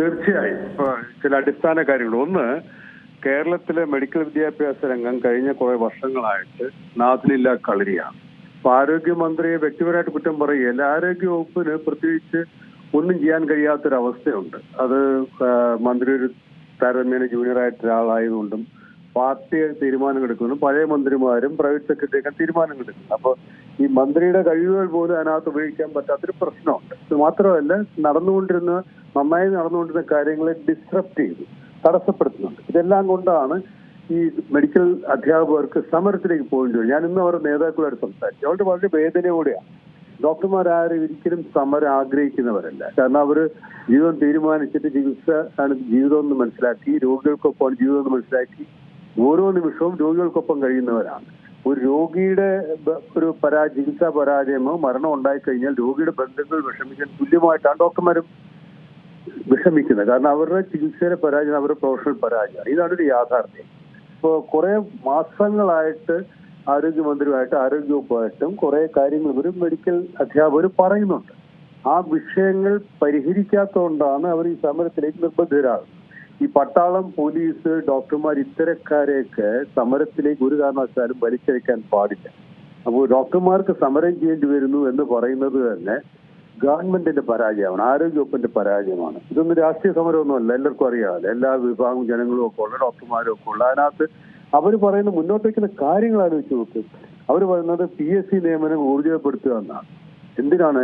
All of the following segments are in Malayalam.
തീർച്ചയായും. ചില അടിസ്ഥാന കാര്യങ്ങൾ. ഒന്ന് കേരളത്തിലെ മെഡിക്കൽ വിദ്യാഭ്യാസ രംഗം കഴിഞ്ഞ കുറെ വർഷങ്ങളായിട്ട് നാഥനില്ല കളരിയാണ്. അപ്പൊ ആരോഗ്യമന്ത്രിയെ വ്യക്തിപരമായിട്ട് കുറ്റം പറയുകയല്ല ആരോഗ്യ വകുപ്പിന് പ്രത്യേകിച്ച് ഒന്നും ചെയ്യാൻ കഴിയാത്തൊരവസ്ഥയുണ്ട്. അത് മന്ത്രി ഒരു താരതമ്യേന ജൂനിയർ ആയിട്ട് ഒരാളായതുകൊണ്ടും പാർട്ടി തീരുമാനം എടുക്കുന്നു പഴയ മന്ത്രിമാരും പ്രൈവറ്റ് സെക്രട്ടറിയൊക്കെ തീരുമാനമെടുക്കുന്നു. അപ്പോൾ ഈ മന്ത്രിയുടെ കഴിവുകൾ പോലും അതിനകത്ത് ഉപയോഗിക്കാൻ പറ്റാത്തൊരു പ്രശ്നമുണ്ട്. ഇത് മാത്രമല്ല നടന്നുകൊണ്ടിരുന്ന നന്നായി നടന്നുകൊണ്ടിരുന്ന കാര്യങ്ങളെ ഡിസ്റപ്റ്റ് ചെയ്തു തടസ്സപ്പെടുത്തുന്നുണ്ട്. ഇതെല്ലാം കൊണ്ടാണ് ഈ മെഡിക്കൽ അധ്യാപകർക്ക് സമരത്തിലേക്ക് പോകേണ്ടി വരും ഞാൻ ഇന്ന് അവരുടെ നേതാക്കളായിട്ട് സംസാരിച്ചു. അവരുടെ വളരെ വേദനയോടെയാണ്. ഡോക്ടർമാരാരും ഒരിക്കലും സമരം ആഗ്രഹിക്കുന്നവരല്ല. കാരണം അവർ ജീവിതം തീരുമാനിച്ചിട്ട് ചികിത്സ ആണ് ജീവിതം എന്ന് മനസ്സിലാക്കി രോഗികൾക്കൊപ്പമാണ് ജീവിതം എന്ന് മനസ്സിലാക്കി ഓരോ നിമിഷവും രോഗികൾക്കൊപ്പം കഴിയുന്നവരാണ്. ഒരു രോഗിയുടെ ഒരു പരാ ചികിത്സാ പരാജയമോ മരണം ഉണ്ടായിക്കഴിഞ്ഞാൽ രോഗിയുടെ ബന്ധങ്ങൾ വിഷമിക്കാൻ തുല്യമായിട്ടാണ് ഡോക്ടർമാരും വിഷമിക്കുന്നത്. കാരണം അവരുടെ ചികിത്സയുടെ പരാജയം അവരുടെ പ്രൊഫഷണൽ പരാജയമാണ്. ഇതാണ് ഒരു യാഥാർത്ഥ്യം. ഇപ്പോൾ കുറെ മാസങ്ങളായിട്ട് ആരോഗ്യമന്ത്രിയുമായിട്ട് ആരോഗ്യവകുപ്പായിട്ടും കുറെ കാര്യങ്ങൾ ഇവർ മെഡിക്കൽ അധ്യാപകർ പറയുന്നുണ്ട്. ആ വിഷയങ്ങൾ പരിഹരിക്കാത്തതുകൊണ്ടാണ് അവർ ഈ സമരത്തിലേക്ക് നിർബന്ധിതരാകുന്നത്. ഈ പട്ടാളം പോലീസ് ഡോക്ടർമാർ ഇത്തരക്കാരെയൊക്കെ സമരത്തിലേക്ക് ഒരു കാരണവശാലും വലിച്ചഴിക്കാൻ പാടില്ല. അപ്പോൾ ഡോക്ടർമാർക്ക് സമരം ചെയ്യേണ്ടി വരുന്നു എന്ന് പറയുന്നത് തന്നെ ഗവൺമെന്റിന്റെ പരാജയമാണ് ആരോഗ്യവകുപ്പിന്റെ പരാജയമാണ്. ഇതൊന്നും രാഷ്ട്രീയ സമരമൊന്നുമല്ല എല്ലാവർക്കും അറിയാമല്ലോ. എല്ലാ വിഭാഗം ജനങ്ങളും ഒക്കെ ഉള്ള ഡോക്ടർമാരും ഒക്കെ ഉള്ള അതിനകത്ത് അവർ പറയുന്ന മുന്നോട്ട് വയ്ക്കുന്ന കാര്യങ്ങൾ ആലോചിച്ച് നോക്ക്. അവർ പറയുന്നത് പി എസ് സി നിയമനം ഊർജിതപ്പെടുത്തുക എന്നാണ്. എന്തിനാണ്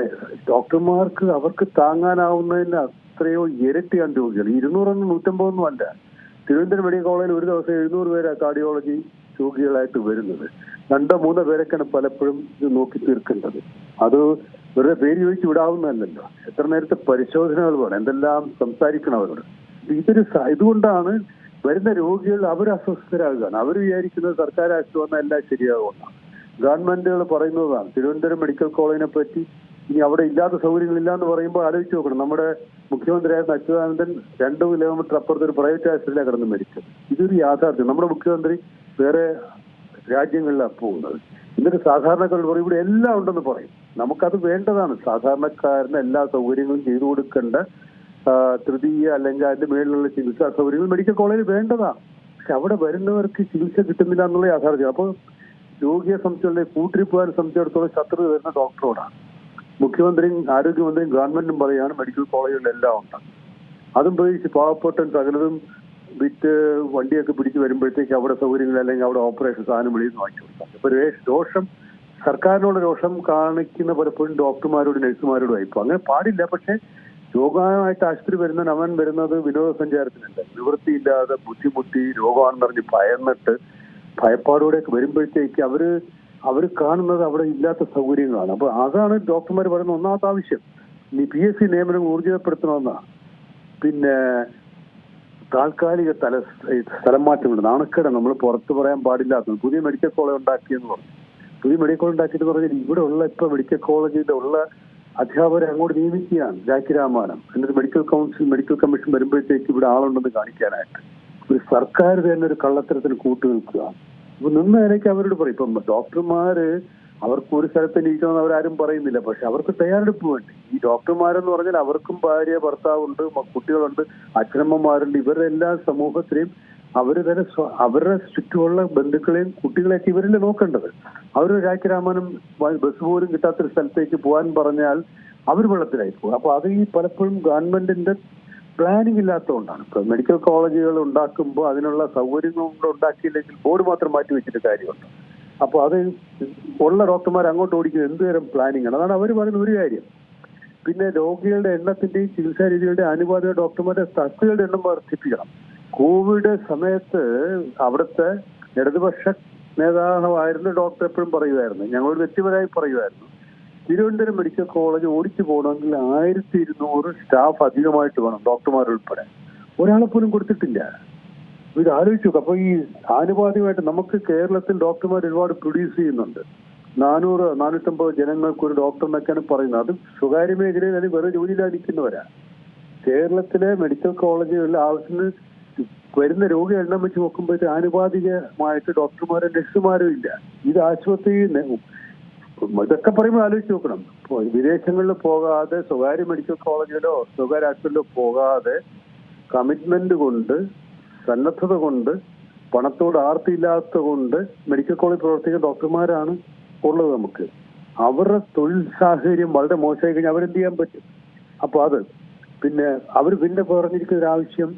ഡോക്ടർമാർക്ക് അവർക്ക് താങ്ങാനാവുന്നതിന് അത്രയോ ഇരട്ടിയാണ് രോഗികൾ. ഇരുന്നൂറൊന്നും നൂറ്റമ്പതൊന്നും അല്ല. തിരുവനന്തപുരം മെഡിക്കൽ കോളേജിൽ ഒരു ദിവസം എഴുന്നൂറ് പേര് കാർഡിയോളജി രോഗികളായിട്ട് വരുന്നത്. രണ്ടോ മൂന്നോ പേരൊക്കെയാണ് പലപ്പോഴും ഇത് നോക്കി തീർക്കേണ്ടത്. അത് വെറുതെ പേര് ചോദിച്ച് വിടാവുന്നതല്ലല്ലോ. എത്ര നേരത്തെ പരിശോധനകൾ വേണം എന്തെല്ലാം സംസാരിക്കണം അവരോട്. ഇതൊരു ഇതുകൊണ്ടാണ് വരുന്ന രോഗികൾ അവർ അസ്വസ്ഥരാകുകയാണ് അവർ വിചാരിക്കുന്നത് സർക്കാർ ആശുപത്രി വന്നാൽ എല്ലാം ശരിയാകുമെന്നാണ്. ഗവൺമെന്റുകൾ പറയുന്നതാണ്. തിരുവനന്തപുരം മെഡിക്കൽ കോളേജിനെ പറ്റി ഇനി അവിടെ ഇല്ലാത്ത സൗകര്യങ്ങളില്ല എന്ന് പറയുമ്പോൾ ആലോചിച്ച് നോക്കണം. നമ്മുടെ മുഖ്യമന്ത്രിയായിരുന്ന അച്യുതാനന്ദൻ രണ്ട് കിലോമീറ്റർ അപ്പുറത്ത് ഒരു പ്രൈവറ്റ് ആശുപത്രിയിലാണ് കിടന്ന് മരിച്ചത്. ഇതൊരു യാഥാർത്ഥ്യം. നമ്മുടെ മുഖ്യമന്ത്രി വേറെ രാജ്യങ്ങളിലാണ് പോകുന്നത്. എന്നിട്ട് സാധാരണക്കാരോട് പറയും ഇവിടെ എല്ലാം ഉണ്ടെന്ന് പറയും. നമുക്കത് വേണ്ടതാണ്. സാധാരണക്കാരന് എല്ലാ സൗകര്യങ്ങളും ചെയ്തു കൊടുക്കേണ്ട തൃതീയ അല്ലെങ്കിൽ അതിന്റെ മേളിലുള്ള ചികിത്സാ സൗകര്യങ്ങൾ മെഡിക്കൽ കോളേജിൽ വേണ്ടതാണ്. പക്ഷെ അവിടെ വരുന്നവർക്ക് ചികിത്സ കിട്ടുന്നില്ല എന്നുള്ള യാഥാർത്ഥ്യം. അപ്പോൾ രോഗിയെ സംബന്ധിച്ചുള്ള കൂട്ടിരിപ്പുകാരെ സംബന്ധിച്ചിടത്തോളം ശത്രുത വരുന്ന ഡോക്ടറോടാണ് മുഖ്യമന്ത്രിയും ആരോഗ്യമന്ത്രിയും ഗവൺമെന്റും പറയുകയാണ് മെഡിക്കൽ കോളേജുകളിലെല്ലാം ഉണ്ട്. അതും പ്രതീക്ഷിച്ച് പാവപ്പെട്ട സകലതും വിറ്റ് വണ്ടിയൊക്കെ പിടിച്ച് വരുമ്പോഴത്തേക്ക് അവിടെ സൗകര്യങ്ങൾ അല്ലെങ്കിൽ അവിടെ ഓപ്പറേഷൻ സാധനം വെളിയിൽ നിന്ന് വാങ്ങിച്ചു കൊടുക്കാം. ഇപ്പൊ രോഷം സർക്കാരിനോട് രോഷം കാണിക്കുന്ന പലപ്പോഴും ഡോക്ടർമാരോടും നഴ്സുമാരോടും ആയിപ്പോ അങ്ങനെ പാടില്ല പക്ഷെ രോഗമായിട്ട് ആശുപത്രി വരുന്ന അവൻ വരുന്നത് വിനോദസഞ്ചാരത്തിനല്ല. നിവൃത്തിയില്ലാതെ ബുദ്ധിമുട്ടി രോഗമാണെന്ന് പറഞ്ഞ് ഭയന്നിട്ട് ഭയപ്പാടോടെയൊക്കെ വരുമ്പോഴത്തേക്ക് അവർ അവർ കാണുന്നത് അവിടെ ഇല്ലാത്ത സൗകര്യങ്ങളാണ്. അപ്പൊ അതാണ് ഡോക്ടർമാർ പറയുന്ന ഒന്നാമത്തെ ആവശ്യം. നീ പി എസ് സി നിയമനം ഊർജിതപ്പെടുത്തണമെന്നാണ് പിന്നെ താൽക്കാലിക തല സ്ഥലം മാറ്റമുണ്ട്. നാണക്കേട് നമ്മൾ പുറത്ത് പറയാൻ പാടില്ലാത്തത്. പുതിയ മെഡിക്കൽ കോളേജ് ഉണ്ടാക്കിയെന്ന് പറഞ്ഞു. പുതിയ മെഡിക്കൽ കോളേജ് ഉണ്ടാക്കിയിട്ട് പറഞ്ഞാൽ ഇവിടെ ഉള്ള ഇപ്പൊ മെഡിക്കൽ കോളേജിൽ ഉള്ള അധ്യാപകരെ അങ്ങോട്ട് നിയമിക്കുകയാണ് ജാക്കി രാമാനം. എന്നിട്ട് മെഡിക്കൽ കൗൺസിൽ മെഡിക്കൽ കമ്മീഷൻ വരുമ്പോഴത്തേക്ക് ഇവിടെ ആളുണ്ടെന്ന് കാണിക്കാനായിട്ട്. ഒരു സർക്കാർ തന്നെ ഒരു കള്ളത്തരത്തിന് കൂട്ടുനിൽക്കുക അപ്പൊ നിന്ന് അവരോട് പറയും. ഇപ്പം ഡോക്ടർമാര് അവർക്ക് ഒരു സ്ഥലത്ത് ഇരിക്കണമെന്ന് അവരാരും പറയുന്നില്ല. പക്ഷെ അവർക്ക് തയ്യാറെടുപ്പ് വേണ്ടി? ഈ ഡോക്ടർമാരെന്ന് പറഞ്ഞാൽ അവർക്കും ഭാര്യ ഭർത്താവുണ്ട് കുട്ടികളുണ്ട് അച്ഛനമ്മമാരുണ്ട്. ഇവരുടെ എല്ലാ സമൂഹത്തിലെയും അവർ തന്നെ അവരുടെ ചുറ്റുമുള്ള ബന്ധുക്കളെയും കുട്ടികളെയൊക്കെ ഇവരല്ലേ നോക്കേണ്ടത്? അവർ രാജ്യരാമനും ബസ് പോലും കിട്ടാത്തൊരു സ്ഥലത്തേക്ക് പോകാൻ പറഞ്ഞാൽ അവർ വെള്ളത്തിലായി പോകും. അപ്പൊ അത് ഈ പലപ്പോഴും ഗവൺമെന്റിന്റെ പ്ലാനിങ് ഇല്ലാത്തതുകൊണ്ടാണ്. ഇപ്പൊ മെഡിക്കൽ കോളേജുകൾ ഉണ്ടാക്കുമ്പോൾ അതിനുള്ള സൗകര്യങ്ങൾ ഉണ്ടാക്കിയില്ലെങ്കിൽ ബോർഡ് മാത്രം മാറ്റി വെച്ചിട്ട് കാര്യമുണ്ട്. അപ്പൊ അത് ഉള്ള ഡോക്ടർമാർ അങ്ങോട്ട് ഓടിക്കുന്നത് എന്തുതരം പ്ലാനിങ് ആണ്? അതാണ് അവർ പറയുന്ന ഒരു കാര്യം. പിന്നെ രോഗികളുടെ എണ്ണത്തിന്റെയും ചികിത്സാ രീതികളുടെ അനുപാത ഡോക്ടർമാരുടെ തസ്തികളുടെ എണ്ണം വർദ്ധിപ്പിക്കണം. കോവിഡ് സമയത്ത് അവിടുത്തെ ഇടതുപക്ഷ നേതാവായിരുന്ന ഡോക്ടർ എപ്പോഴും പറയുമായിരുന്നു. ഞങ്ങളോട് വ്യക്തിപരമായി പറയുമായിരുന്നു. തിരുവനന്തപുരം മെഡിക്കൽ കോളേജ് ഓടിച്ചു പോകണമെങ്കിൽ ആയിരത്തി ഇരുന്നൂറ് സ്റ്റാഫ് അധികമായിട്ട് വേണം ഡോക്ടർമാർ ഉൾപ്പെടെ. ഒരാളെ പോലും കൊടുത്തിട്ടില്ല. ഇത് ആലോചിച്ചു. അപ്പൊ ഈ ആനുപാതികമായിട്ട് നമുക്ക് കേരളത്തിൽ ഡോക്ടർമാർ ഒരുപാട് പ്രൊഡ്യൂസ് ചെയ്യുന്നുണ്ട്. നാനൂറ് നാനൂറ്റമ്പത് ജനങ്ങൾക്ക് ഒരു ഡോക്ടർ എന്നൊക്കെയാണ് പറയുന്നത്. അത് സ്വകാര്യ മേഖലയിൽ അത് വേറെ ജോലിയിലാണ് നിൽക്കുന്നവരാ. കേരളത്തിലെ മെഡിക്കൽ കോളേജുകളിൽ ആവശ്യത്തിന് വരുന്ന രോഗി എണ്ണം വെച്ച് നോക്കുമ്പോഴത്തെ ആനുപാതികമായിട്ട് ഡോക്ടർമാരും നഴ്സുമാരും ഇല്ല. ഇത് ആശുപത്രി ഇതൊക്കെ പറയുമ്പോൾ ആലോചിച്ച് നോക്കണം. വിദേശങ്ങളിൽ പോകാതെ സ്വകാര്യ മെഡിക്കൽ കോളേജിലോ സ്വകാര്യ ആശുപത്രിയിലോ പോകാതെ കമ്മിറ്റ്മെന്റ് കൊണ്ട് സന്നദ്ധത കൊണ്ട് പണത്തോട് ആർത്തിയില്ലാത്ത കൊണ്ട് മെഡിക്കൽ കോളേജ് പ്രവർത്തിക്കുന്ന ഡോക്ടർമാരാണ് ഉള്ളത് നമുക്ക്. അവരുടെ തൊഴിൽ സാഹചര്യം വളരെ മോശമായി കഴിഞ്ഞാൽ അവരെന്ത് ചെയ്യാൻ പറ്റും? അപ്പൊ അത്. പിന്നെ അവർ പിന്നെ പറഞ്ഞിരിക്കുന്ന ഒരു ആവശ്യം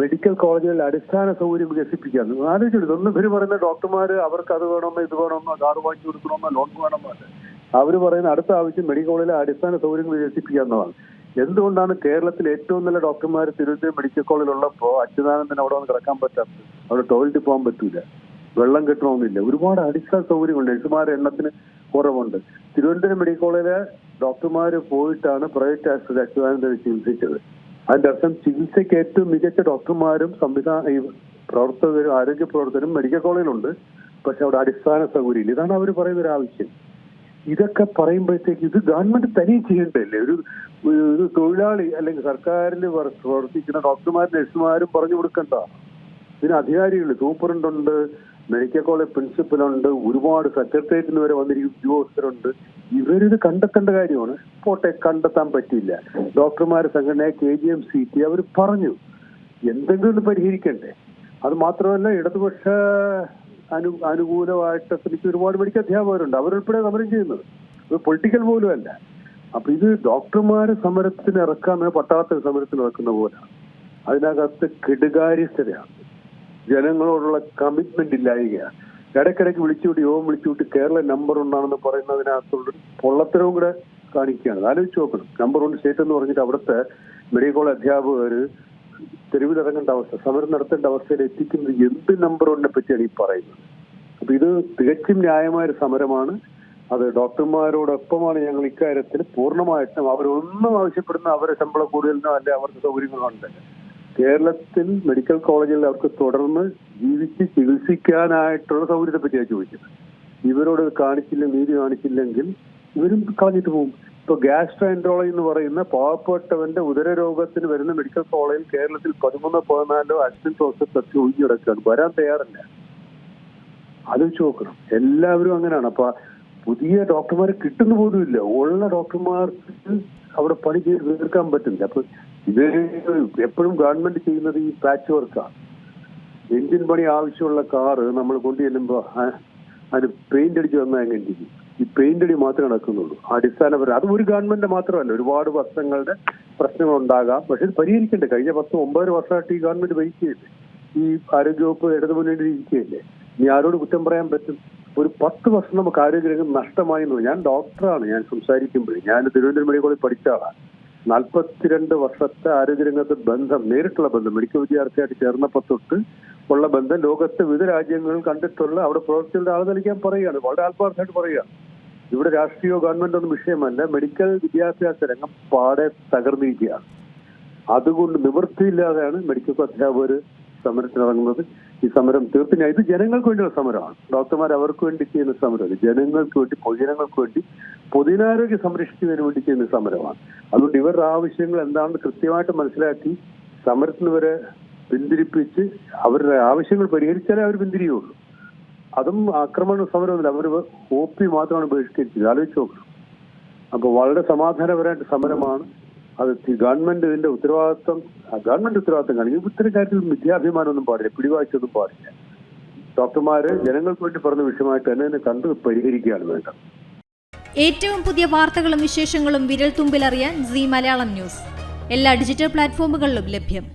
മെഡിക്കൽ കോളേജുകളിൽ അടിസ്ഥാന സൗകര്യം വികസിപ്പിക്കാൻ. ആലോചിച്ചിട്ട് ഒന്ന് ഇവർ പറയുന്ന ഡോക്ടർമാര് അവർക്ക് അത് വേണമെന്നോ ഇത് വേണമെന്നോ കാർഡ് വാങ്ങി കൊടുക്കണമെന്നോ ലോൺ വേണമെന്നോ അല്ല അവർ പറയുന്ന അടുത്ത ആവശ്യം മെഡിക്കൽ കോളേജിലെ അടിസ്ഥാന സൗകര്യങ്ങൾ വികസിപ്പിക്കുക എന്നതാണ്. എന്തുകൊണ്ടാണ് കേരളത്തിൽ ഏറ്റവും നല്ല ഡോക്ടർമാർ തിരുവനന്തപുരം മെഡിക്കൽ കോളേജിൽ ഉള്ളപ്പോൾ അച്യുതാനന്ദൻ അവിടെ വന്ന് കിടക്കാൻ പറ്റാത്തത് അവിടെ ടോയ്ലറ്റിൽ പോകാൻ പറ്റൂല വെള്ളം കിട്ടണമെന്നില്ല ഒരുപാട് അടിസ്ഥാന സൗകര്യങ്ങളുണ്ട് നഴ്സുമാരുടെ എണ്ണത്തിന് കുറവുണ്ട്. തിരുവനന്തപുരം മെഡിക്കൽ കോളേജിലെ ഡോക്ടർമാർ പോയിട്ടാണ് പ്രൈവറ്റ് ആശുപത്രി അച്യുതാനന്ദനെ ചികിത്സിച്ചത്. അതിന്റെ അർത്ഥം ചികിത്സയ്ക്ക് ഏറ്റവും മികച്ച ഡോക്ടർമാരും സംവിധാന ഈ പ്രവർത്തകരും ആരോഗ്യ പ്രവർത്തകരും മെഡിക്കൽ കോളേജിലുണ്ട്. പക്ഷെ അവിടെ അടിസ്ഥാന സൗകര്യം ഇല്ല ഇതാണ് അവർ പറയുന്ന ഒരു ആവശ്യം. ഇതൊക്കെ പറയുമ്പോഴത്തേക്ക് ഇത് ഗവൺമെന്റ് തനിയെ ചെയ്യണ്ടല്ലേ ഒരു ഒരു തൊഴിലാളി അല്ലെങ്കിൽ സർക്കാരിൽ പ്രവർത്തിക്കുന്ന ഡോക്ടർമാരും നഴ്സുമാരും പറഞ്ഞു കൊടുക്കണ്ട. ഇതിന് അധികാരികൾ സൂപ്രണ്ടുണ്ട്. മെഡിക്കൽ കോളേജ് പ്രിൻസിപ്പലുണ്ട് ഒരുപാട് സെക്രട്ടേറിയറ്റിന് വരെ വന്നിരിക്കുന്ന ഉദ്യോഗസ്ഥരുണ്ട്. ഇവരിത് കണ്ടെത്തേണ്ട കാര്യമാണ്. പോട്ടെ കണ്ടെത്താൻ പറ്റിയില്ല. ഡോക്ടർമാർ സംഘടന K G M C T അവർ പറഞ്ഞു. എന്തെങ്കിലും പരിഹരിക്കണ്ടേ? അത് മാത്രമല്ല ഇടതുപക്ഷ അനു അനുകൂലമായിട്ട് എനിക്ക് ഒരുപാട് മെഡിക്കൽ അധ്യാപകരുണ്ട്. അവരുൾപ്പെടെ സമരം ചെയ്യുന്നത്. ഇത് പൊളിറ്റിക്കൽ പോലും അല്ല അപ്പൊ ഇത് ഡോക്ടർമാരെ സമരത്തിന് ഇറക്കാന്ന് പട്ടാളത്തിന് സമരത്തിന് ഇറക്കുന്ന പോലെയാണ് അതിനകത്ത് കെടുകാര്യസ്ഥതയാണ്. ജനങ്ങളോടുള്ള കമ്മിറ്റ്മെന്റ് ഇല്ലായികയാണ്. ഇടയ്ക്കിടയ്ക്ക് വിളിച്ചുവിട്ട് യോഗം വിളിച്ചുവിട്ട് കേരള നമ്പർ ഉണ്ടാണെന്ന് പറയുന്നതിനകത്തുള്ള പൊള്ളത്തരവും കൂടെ കാണിക്കുകയാണ്. ആലോചിച്ച് നോക്കണം. നമ്പർ വൺ സ്റ്റേറ്റ് എന്ന് പറഞ്ഞിട്ട് അവിടുത്തെ മെഡിക്കൽ കോളേജ് അധ്യാപകർ തെരുവിലിറങ്ങേണ്ട അവസ്ഥ സമരം നടത്തേണ്ട അവസ്ഥയിൽ എത്തിക്കുന്നത് എന്ത് നമ്പർ വണ്ണിനെ പറ്റിയാണ് ഈ പറയുന്നത്. അപ്പൊ ഇത് തികച്ചും ന്യായമായ ഒരു സമരമാണ്. അത് ഡോക്ടർമാരോടൊപ്പമാണ് ഞങ്ങൾ ഇക്കാര്യത്തിൽ പൂർണമായിട്ടും അവരൊന്നും ആവശ്യപ്പെടുന്ന അവരെ ശമ്പളം കൂടുതലിനോ അല്ലെ അവർക്ക് സൗകര്യങ്ങളോ ഉണ്ടല്ലോ കേരളത്തിൽ മെഡിക്കൽ കോളേജിൽ അവർക്ക് തുടർന്ന് ജീവിച്ച് ചികിത്സിക്കാനായിട്ടുള്ള സൗകര്യത്തെ പറ്റിയാണ് ചോദിച്ചത് ഇവരോട് കാണിച്ചില്ല നീതി കാണിച്ചില്ലെങ്കിൽ ഇവരും കളഞ്ഞിട്ട് പോകും. ഇപ്പൊ ഗ്യാസ്ട്രോഎൻട്രോളജി എന്ന് പറയുന്ന പാവപ്പെട്ടവന്റെ ഉദരരോഗത്തിന് വരുന്ന മെഡിക്കൽ കോളേജിൽ കേരളത്തിൽ പതിമൂന്നോ പതിനാലോ അസിസ്റ്റന്റ് പ്രൊഫസർ തട്ടി ഒഴിഞ്ഞു കിടക്കുകയാണ്. വരാൻ തയ്യാറല്ല. അത് വെച്ച് നോക്കണം. എല്ലാവരും അങ്ങനെയാണ്. അപ്പൊ പുതിയ ഡോക്ടർമാർ കിട്ടുന്ന പോലും ഇല്ല ഉള്ള ഡോക്ടർമാർക്ക് അവിടെ പണി ചെയ്ത് തീർക്കാൻ പറ്റില്ല അപ്പൊ ഇത് എപ്പോഴും ഗവൺമെന്റ് ചെയ്യുന്നത് ഈ പാച്ച് വർക്കാണ് എഞ്ചിൻ പണി ആവശ്യമുള്ള കാറ് നമ്മൾ കൊണ്ടു ചെല്ലുമ്പോ അതിന് പെയിന്റ് അടിച്ച് വന്നാൽ എങ്ങനെ? ഈ പെയിന്റ് അടി മാത്രമേ നടക്കുന്നുള്ളൂ. അടിസ്ഥാനപരം അത് ഒരു ഗവൺമെന്റ് മാത്രമല്ല ഒരുപാട് വർഷങ്ങളുടെ പ്രശ്നങ്ങൾ ഉണ്ടാകാം പക്ഷെ ഇത് പരിഹരിക്കണ്ടേ? കഴിഞ്ഞ പത്ത് ഒമ്പത് വർഷമായിട്ട് ഈ ഗവൺമെന്റ് ഭരിക്കുകയല്ലേ? ഈ ആരോഗ്യവകുപ്പ് ഇടതുമുന്നേണ്ടി ഇരിക്കുകയില്ലേ ഇനി ആരോട് കുറ്റം പറയാൻ പറ്റും? ഒരു പത്ത് വർഷം നമുക്ക് ആരോഗ്യരംഗം നഷ്ടമായി ഞാൻ ഡോക്ടറാണ് ഞാൻ സംസാരിക്കുമ്പോഴേ. ഞാൻ തിരുവനന്തപുരം മെഡിക്കൽ കോളേജ് പഠിച്ച ആളാണ്. നാൽപ്പത്തിരണ്ട് വർഷത്തെ ആരോഗ്യരംഗത്ത് ബന്ധം നേരിട്ടുള്ള ബന്ധം മെഡിക്കൽ വിദ്യാർത്ഥിയായിട്ട് ചേർന്നപ്പോൾ തൊട്ട് ഉള്ള ബന്ധം ലോകത്തെ വിവിധ രാജ്യങ്ങളിൽ കണ്ടിട്ടുള്ള അവിടെ പ്രവർത്തിക്കുന്ന ആൾ നൽകാൻ പറയുകയാണ് വളരെ ആത്മാർത്ഥമായിട്ട് പറയുകയാണ്. ഇവിടെ രാഷ്ട്രീയോ ഗവൺമെന്റ് ഒന്നും വിഷയമല്ല മെഡിക്കൽ വിദ്യാഭ്യാസ രംഗം പാടെ തകർന്നിരിക്കുകയാണ്. അതുകൊണ്ട് നിവൃത്തിയില്ലാതെയാണ് മെഡിക്കൽ അധ്യാപകർ സമരത്തിനിറങ്ങുന്നത്. ഈ സമരം തീർച്ചയായും ഇത് ജനങ്ങൾക്ക് വേണ്ടിയുള്ള സമരമാണ്. ഡോക്ടർമാർ അവർക്ക് വേണ്ടി ചെയ്യുന്ന സമരമല്ല ജനങ്ങൾക്ക് വേണ്ടി പൊതുജനങ്ങൾക്ക് വേണ്ടി പൊതുജനാരോഗ്യം സംരക്ഷിക്കുന്നതിന് വേണ്ടി ചെയ്യുന്ന സമരമാണ്. അതുകൊണ്ട് ഇവരുടെ ആവശ്യങ്ങൾ എന്താണെന്ന് കൃത്യമായിട്ട് മനസ്സിലാക്കി സമരത്തിന് വരെ പിന്തിരിപ്പിച്ച് അവരുടെ ആവശ്യങ്ങൾ പരിഹരിച്ചാലേ അവർ പിന്തിരിയുള്ളൂ. അതും ആക്രമണ സമരമൊന്നുമില്ല അവർ ഒ പി മാത്രമാണ് ബഹിഷ്കരിച്ചത്. ആലോചിച്ച് നോക്കണം. അപ്പൊ വളരെ സമാധാനപരമായിട്ട് സമരമാണ്. അത് ഗവൺമെന്റ് ഇതിന്റെ ഉത്തരവാദിത്വം ഗവൺമെന്റ് ഉത്തരവാദിത്വം കാണിക്കും. ഇത്തരം കാര്യത്തിൽ മിഥ്യാഭിമാനമൊന്നും പാടില്ല പിടിവാഴ്ചയൊന്നും പാടില്ല. ഡോക്ടർമാര് ജനങ്ങൾക്ക് വേണ്ടി പറഞ്ഞ വിഷയമായിട്ട് തന്നെ കണ്ട് പരിഹരിക്കുകയാണ് വേണ്ടത്. ഏറ്റവും പുതിയ വാർത്തകളും വിശേഷങ്ങളും വിരൽ തുമ്പിലറിയാൻ സി മലയാളം ന്യൂസ്. എല്ലാ ഡിജിറ്റൽ പ്ലാറ്റ്ഫോമുകളിലും ലഭ്യം.